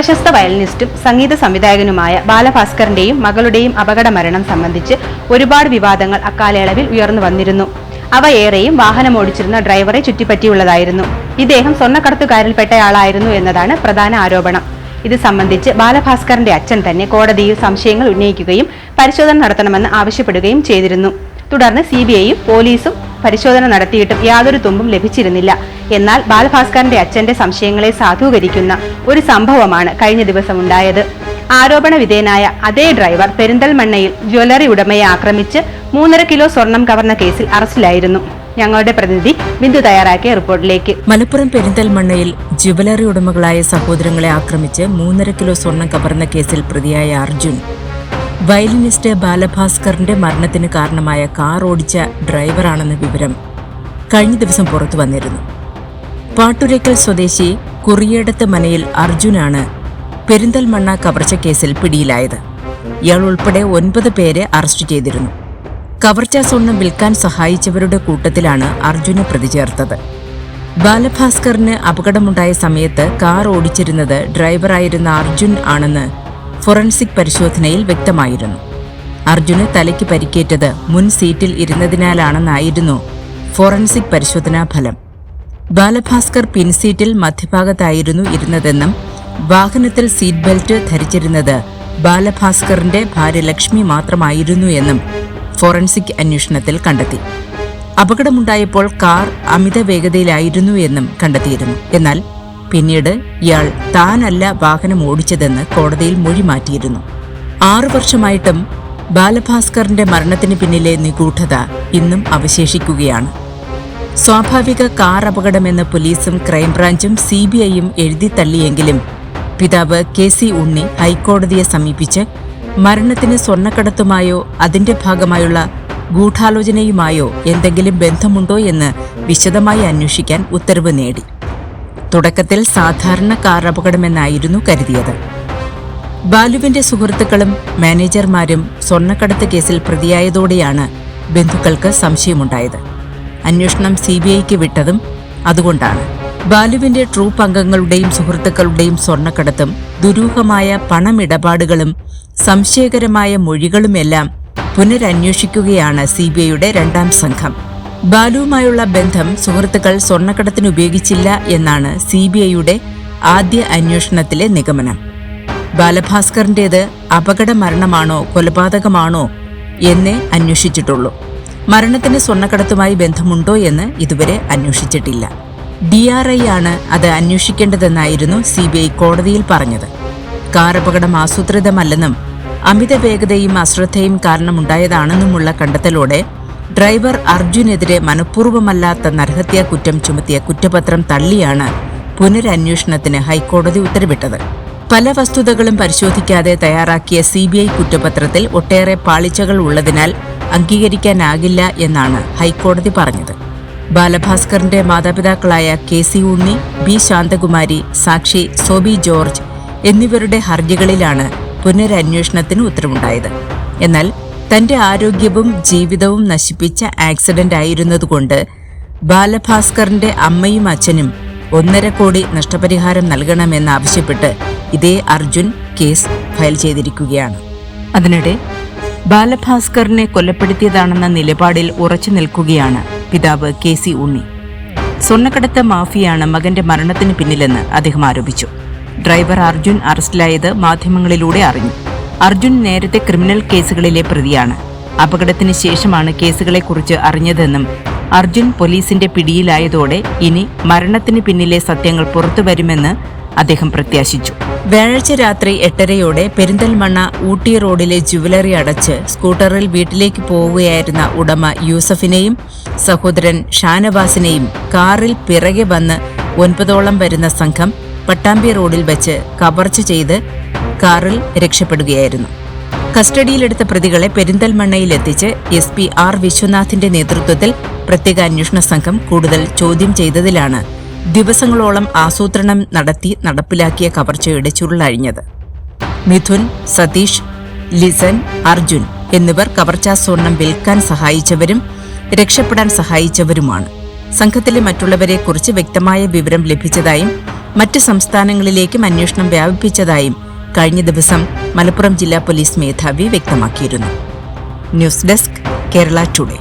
പ്രശസ്ത വയലിനിസ്റ്റും സംഗീത സംവിധായകനുമായ ബാലഭാസ്കറിന്റെയും മകളുടെയും അപകട മരണം സംബന്ധിച്ച് ഒരുപാട് വിവാദങ്ങൾ അക്കാലയളവിൽ ഉയർന്നു വന്നിരുന്നു. അവ ഏറെയും വാഹനമോടിച്ചിരുന്ന ഡ്രൈവറെ ചുറ്റിപ്പറ്റിയുള്ളതായിരുന്നു. ഇദ്ദേഹം സ്വർണക്കടത്തുകാരിൽപ്പെട്ടയാളായിരുന്നു എന്നതാണ് പ്രധാന ആരോപണം. ഇത് സംബന്ധിച്ച് ബാലഭാസ്കറിന്റെ അച്ഛൻ തന്നെ കോടതിയിൽ സംശയങ്ങൾ ഉന്നയിക്കുകയും പരിശോധന നടത്തണമെന്ന് ആവശ്യപ്പെടുകയും ചെയ്തിരുന്നു. തുടർന്ന് സി പോലീസും പരിശോധന നടത്തിയിട്ടും യാതൊരു തുമ്പും ലഭിച്ചിരുന്നില്ല. എന്നാൽ ബാലഭാസ്കറിന്റെ അച്ഛന്റെ സംശയങ്ങളെ സാധൂകരിക്കുന്ന ഒരു സംഭവമാണ് കഴിഞ്ഞ ദിവസം ഉണ്ടായത് ആരോപണ വിധേയനായ അതേ ഡ്രൈവർ പെരിന്തൽമണ്ണയിൽ ജ്വല്ലറി ഉടമയെ ആക്രമിച്ച് മൂന്നര കിലോ സ്വർണം കവർന്ന കേസിൽ അറസ്റ്റിലായിരുന്നു. ഞങ്ങളുടെ പ്രതിനിധി ബിന്ദു തയ്യാറാക്കിയ റിപ്പോർട്ടിലേക്ക്. മലപ്പുറം പെരിന്തൽമണ്ണയിൽ ജുവലറി ഉടമകളായ സഹോദരങ്ങളെ ആക്രമിച്ച് മൂന്നര കിലോ സ്വർണം കവർന്ന കേസിൽ പ്രതിയായ അർജുൻ വയലിനിസ്റ്റ് ബാലഭാസ്കറിന്റെ മരണത്തിന് കാരണമായ കാർ ഓടിച്ച ഡ്രൈവറാണെന്ന വിവരം കഴിഞ്ഞ ദിവസം പുറത്തു വന്നിരുന്നു. പാട്ടുരയ്ക്കൽ സ്വദേശി കുറിയേടത്ത് മനയിൽ അർജുനാണ് പെരിന്തൽമണ്ണ കവർച്ച കേസിൽ പിടിയിലായത്. ഇയാൾ ഉൾപ്പെടെ ഒൻപത് പേരെ അറസ്റ്റ് ചെയ്തിരുന്നു. കവർച്ച സ്വർണം വിൽക്കാൻ സഹായിച്ചവരുടെ കൂട്ടത്തിലാണ് അർജുനെ പ്രതി ചേർത്തത്. ബാലഭാസ്കറിന് അപകടമുണ്ടായ സമയത്ത് കാർ ഓടിച്ചിരുന്നത് ഡ്രൈവറായിരുന്ന അർജുൻ ആണെന്ന് ഫൊറൻസിക് പരിശോധനയിൽ വ്യക്തമായിരുന്നു. അർജുന് തലയ്ക്ക് പരിക്കേറ്റത് മുൻ സീറ്റിൽ ഇരുന്നതിനാലാണെന്നായിരുന്നു ഫോറൻസിക് പരിശോധനാ ഫലം. ബാലഭാസ്കർ പിൻസീറ്റിൽ മധ്യഭാഗത്തായിരുന്നു ഇരുന്നതെന്നും വാഹനത്തിൽ സീറ്റ് ബെൽറ്റ് ധരിച്ചിരുന്നത് ബാലഭാസ്കറിന്റെ ഭാര്യ ലക്ഷ്മി മാത്രമായിരുന്നു എന്നും ഫോറൻസിക് അന്വേഷണത്തിൽ കണ്ടെത്തി. അപകടമുണ്ടായപ്പോൾ കാർ അമിത വേഗതയിലായിരുന്നു എന്നും കണ്ടെത്തിയിരുന്നു. എന്നാൽ പിന്നീട് ഇയാൾ താനല്ല വാഹനം ഓടിച്ചതെന്ന് കോടതിയിൽ മൊഴി മാറ്റിയിരുന്നു. ആറു വർഷമായിട്ടും ബാലഭാസ്കറിന്റെ മരണത്തിന് പിന്നിലെ നിഗൂഢത ഇന്നും അവശേഷിക്കുകയാണ്. സ്വാഭാവിക കാർ അപകടമെന്ന് പോലീസും ക്രൈംബ്രാഞ്ചും സി ബി ഐയും എഴുതി തള്ളിയെങ്കിലും പിതാവ് കെ സി ഉണ്ണി ഹൈക്കോടതിയെ സമീപിച്ച് മരണത്തിന് സ്വർണക്കടത്തുമായോ അതിന്റെ ഭാഗമായുള്ള ഗൂഢാലോചനയുമായോ എന്തെങ്കിലും ബന്ധമുണ്ടോ എന്ന് വിശദമായി അന്വേഷിക്കാൻ ഉത്തരവ് നേടി. തുടക്കത്തിൽ സാധാരണ കാർ അപകടമെന്നായിരുന്നു കരുതിയത്. ബാലുവിന്റെ സുഹൃത്തുക്കളും മാനേജർമാരും സ്വർണക്കടത്ത് കേസിൽ പ്രതിയായതോടെയാണ് ബന്ധുക്കൾക്ക് സംശയമുണ്ടായത്. അന്വേഷണം സി ബി ഐക്ക് വിട്ടതും അതുകൊണ്ടാണ്. ബാലുവിന്റെ ട്രൂപ്പ് അംഗങ്ങളുടെയും സുഹൃത്തുക്കളുടെയും സ്വർണക്കടത്തും ദുരൂഹമായ പണമിടപാടുകളും സംശയകരമായ മൊഴികളുമെല്ലാം പുനരന്വേഷിക്കുകയാണ് സി ബി ഐയുടെ രണ്ടാം സംഘം. ബാലുവുമായുള്ള ബന്ധം സുഹൃത്തുക്കൾ സ്വർണക്കടത്തിന് ഉപയോഗിച്ചില്ല എന്നാണ് സി ബി ഐയുടെ ആദ്യ അന്വേഷണത്തിലെ നിഗമനം. ബാലഭാസ്കറിന്റേത് അപകട മരണമാണോ കൊലപാതകമാണോ എന്നേ അന്വേഷിച്ചിട്ടുള്ളൂ. മരണത്തിന് സ്വർണക്കടത്തുമായി ബന്ധമുണ്ടോ എന്ന് ഇതുവരെ അന്വേഷിച്ചിട്ടില്ല. ഡി ആർ ഐ ആണ് അത് അന്വേഷിക്കേണ്ടതെന്നായിരുന്നു സി ബി ഐ കോടതിയിൽ പറഞ്ഞത്. കാർ അപകടം ആസൂത്രിതമല്ലെന്നും അമിത വേഗതയും അശ്രദ്ധയും കാരണമുണ്ടായതാണെന്നുമുള്ള കണ്ടെത്തലോടെ ഡ്രൈവർ അർജുനെതിരെ മനഃപൂർവമല്ലാത്ത നരഹത്യാ കുറ്റം ചുമത്തിയ കുറ്റപത്രം തള്ളിയാണ് പുനരന്വേഷണത്തിന് ഹൈക്കോടതി ഉത്തരവിട്ടത്. പല വസ്തുതകളും പരിശോധിക്കാതെ തയ്യാറാക്കിയ സി ബി ഐ കുറ്റപത്രത്തിൽ ഒട്ടേറെ പാളിച്ചകൾ ഉള്ളതിനാൽ അംഗീകരിക്കാനാകില്ല എന്നാണ് ഹൈക്കോടതി പറഞ്ഞത്. ബാലഭാസ്കറിന്റെ മാതാപിതാക്കളായ K C Unni B Shanthakumari സാക്ഷി സോബി ജോർജ് എന്നിവരുടെ ഹർജികളിലാണ് പുനരന്വേഷണത്തിന് ഉത്തരവുണ്ടായത്. എന്നാൽ തന്റെ ആരോഗ്യവും ജീവിതവും നശിപ്പിച്ച ആക്സിഡന്റ് ആയിരുന്നതുകൊണ്ട് ബാലഭാസ്കറിന്റെ അമ്മയും അച്ഛനും ഒന്നര കോടി നഷ്ടപരിഹാരം നൽകണമെന്നാവശ്യപ്പെട്ട് ഇതേ അർജുൻ കേസ് ഫയൽ ചെയ്തിരിക്കുകയാണ്. അതിനിടെ ബാലഭാസ്കറിനെ കൊലപ്പെടുത്തിയതാണെന്ന നിലപാടിൽ ഉറച്ചു നിൽക്കുകയാണ് പിതാവ് കെ സി ഉണ്ണി. സ്വർണക്കടത്ത് മാഫിയാണ് മകന്റെ മരണത്തിന് പിന്നിലെന്ന് അദ്ദേഹം ആരോപിച്ചു. ഡ്രൈവർ അർജുൻ അറസ്റ്റിലായത് മാധ്യമങ്ങളിലൂടെ അറിഞ്ഞു. അർജുൻ നേരത്തെ ക്രിമിനൽ കേസുകളിലെ പ്രതിയാണ്. അപകടത്തിന് ശേഷമാണ് കേസുകളെക്കുറിച്ച് അറിഞ്ഞതെന്നും അർജുൻ പോലീസിന്റെ പിടിയിലായതോടെ ഇനി മരണത്തിന് പിന്നിലെ സത്യങ്ങൾ പുറത്തുവരുമെന്ന് അദ്ദേഹം പ്രത്യാശിച്ചു. വ്യാഴാഴ്ച രാത്രി എട്ടരയോടെ പെരിന്തൽമണ്ണ ഊട്ടി റോഡിലെ ജുവലറി അടച്ച് സ്കൂട്ടറിൽ വീട്ടിലേക്ക് പോവുകയായിരുന്ന ഉടമ യൂസഫിനെയും സഹോദരൻ ഷാനവാസിനെയും കാറിൽ പിറകെ വന്ന് ഒൻപതോളം വരുന്ന സംഘം പട്ടാമ്പി റോഡിൽ വെച്ച് കവർച്ച ചെയ്ത് കാറിൽ രക്ഷപ്പെടുകയായിരുന്നു. കസ്റ്റഡിയിലെടുത്ത പ്രതികളെ പെരിന്തൽമണ്ണയിൽ എത്തിച്ച് എസ് പി ആർ വിശ്വനാഥിന്റെ നേതൃത്വത്തിൽ പ്രത്യേക അന്വേഷണ സംഘം കൂടുതൽ ചോദ്യം ചെയ്തതിലാണ് ദിവസങ്ങളോളം ആസൂത്രണം നടത്തി നടപ്പിലാക്കിയ കവർച്ചയുടെ ചുരുളഴിഞ്ഞത്. മിഥുൻ സതീഷ് ലിസൻ അർജുൻ എന്നിവർ കവർച്ചാ സ്വർണം വിൽക്കാൻ സഹായിച്ചവരും രക്ഷപ്പെടാൻ സഹായിച്ചവരുമാണ്. സംഘത്തിലെ മറ്റുള്ളവരെക്കുറിച്ച് വ്യക്തമായ വിവരം ലഭിച്ചതായും മറ്റ് സംസ്ഥാനങ്ങളിലേക്കും അന്വേഷണം വ്യാപിപ്പിച്ചതായും കഴിഞ്ഞ ദിവസം മലപ്പുറം ജില്ലാ പോലീസ് മേധാവി വ്യക്തമാക്കിയിരുന്നു. News desk Kerala today.